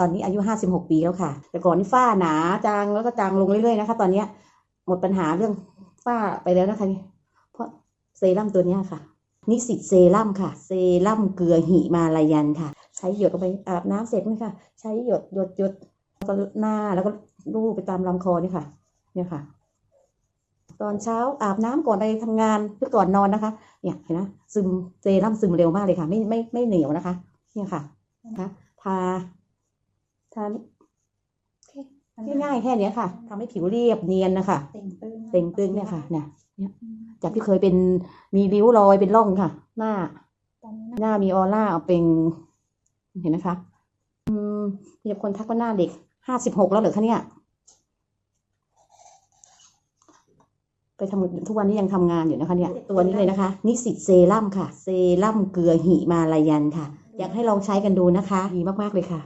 ตอนนี้อายุ 56 ปีแล้วค่ะ แต่ก่อนนี่ฝ้าหนาจางแล้วก็จางลงเรื่อยๆนะคะ ตอนนี้หมดปัญหาเรื่องฝ้าไปแล้วนะคะนี่เพราะเซรั่มตัวนี้ค่ะ นิสิตเซรั่มค่ะ เซรั่มเกลือหิมาลายันค่ะ ใช้หยดลงไปอาบน้ำเสร็จนี่ค่ะใช้หยดหยดหยดแล้วก็หน้าแล้วก็ลูบไปตามลำคอนี่ค่ะ เนี่ยค่ะ ตอนเช้าอาบน้ำก่อนไปทำงานหรือก่อนนอนนะคะ เนี่ยเห็นไหมซึมเซรั่มซึมเร็วมากเลยค่ะ ไม่ไม่ไม่เหนียวนะคะ เนี่ยค่ะนะคะทา ทาง่ายๆแค่เนี้ยค่ะทำให้ผิวเรียบเนียนนะคะเต่งตึงเต่งตึงเนี่ยค่ะเนี่ยเนี่ยจากที่เคยเป็นมีริ้วรอยเป็นร่องค่ะ หน้าตอนนี้หน้ามีออร่าเป็นเห็นไหมคะอืมมีคนทักว่าหน้าเด็กห้าสิบหกแล้วเหรอคะเนี่ยไปทำทุกวันนี้ยังทำงานอยู่นะคะเนี่ย ตัวนี้เลยนะคะ นิสิตเซรั่มค่ะ เซรั่มเกลือหิมาลายันค่ะ อยากให้ลองใช้กันดูนะคะ ดีมากๆเลยค่ะ